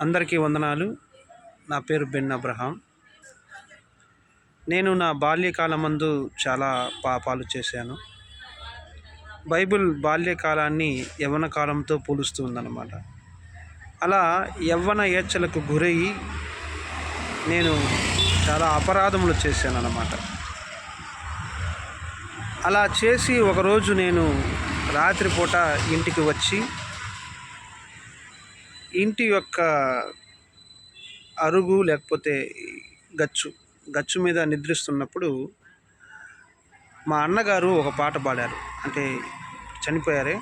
అందరికీ వందనాలు. నా పేరు బెన్ అబ్రహాం. నేను నా బాల్యకాలమందు చాలా పాపాలు చేశాను. బైబిల్ బాల్యకాలాన్ని యవ్వన కాలంతో పోలుస్తుందన్నమాట అలా యవ్వన ఏచ్చలకు గురయ్యి నేను చాలా అపరాధములు చేశాను అన్నమాట అలా చేసి ఒకరోజు నేను రాత్రిపూట ఇంటికి వచ్చి ఇంటి యొక్క అరుగు లేకపోతే గచ్చు గచ్చు మీద నిద్రిస్తున్నప్పుడు మా అన్నగారు ఒక పాట పాడారు. అంటే చనిపోయారే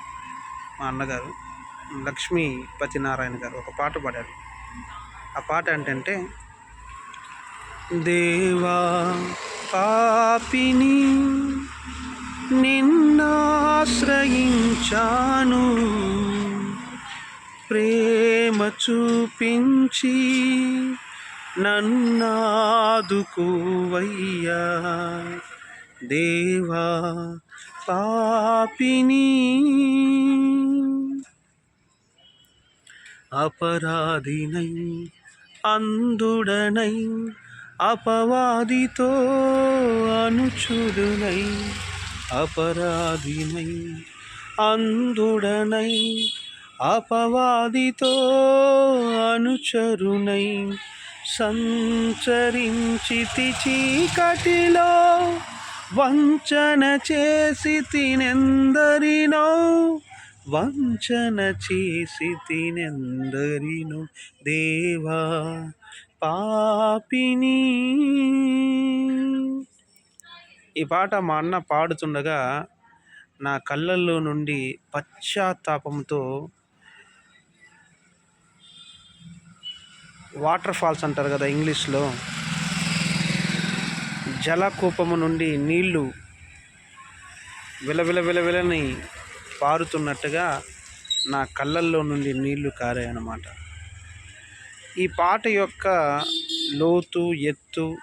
మా అన్నగారు. లక్ష్మీపతి నారాయణ గారు ఒక పాట పాడారు. ఆ పాట ఏంటంటే దేవా పాపిని నిన్నాశ్రయించాను. ప్రేమ చూపించి నన్నాదుకోవయ్యా దేవా పాపిని. అపరాధినై అందుడనై అపవాదితో అనుచుడునై అపరాధినై అందుడనై అపవాదితో అనుచరునై సంచరించితి చీకటిలో వంచన చేసి తినెందరినో వంచన చేసి తినెందరినో దేవా పాపిని. ఈ పాట మా అన్న పాడుతుండగా నా కళ్ళల్లో నుండి పశ్చాత్తాపంతో వాటర్ ఫాల్స్ అంటారు కదా ఇంగ్లీష్లో. జలకూపము నుండి నీళ్ళు విలవిల విలవిలని పారుతున్నట్టుగా నా కళ్ళల్లో నుండి నీళ్ళు కారాయన్నమాట. ఈ పాట యొక్క లోతు ఎత్తు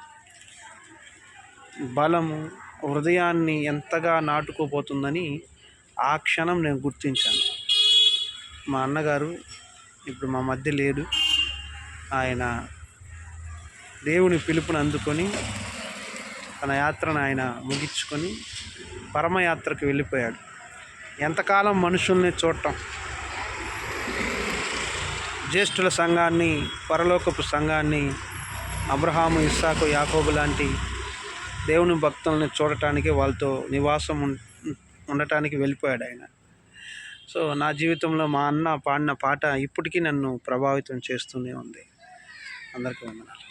బలము హృదయాన్ని ఎంతగా నాటుకోపోతుందని ఆ క్షణం నేను గుర్తించాను. మా అన్నగారు ఇప్పుడు మా మధ్య లేడు. ఆయన దేవుని పిలుపుని అందుకొని తన యాత్రను ఆయన ముగించుకొని పరమయాత్రకు వెళ్ళిపోయాడు. ఎంతకాలం మనుషుల్ని చూడటం? జ్యేష్ఠుల సంఘాన్ని పరలోకపు సంఘాన్ని అబ్రహాము ఇస్సాకు యాకోబు లాంటి దేవుని భక్తుల్ని చూడటానికి వాళ్ళతో నివాసం ఉం- ఉండటానికి వెళ్ళిపోయాడు ఆయన. సో నా జీవితంలో మా అన్న పాడిన పాట ఇప్పటికీ నన్ను ప్రభావితం చేస్తూనే ఉంది. అందరికీ వందనాలు.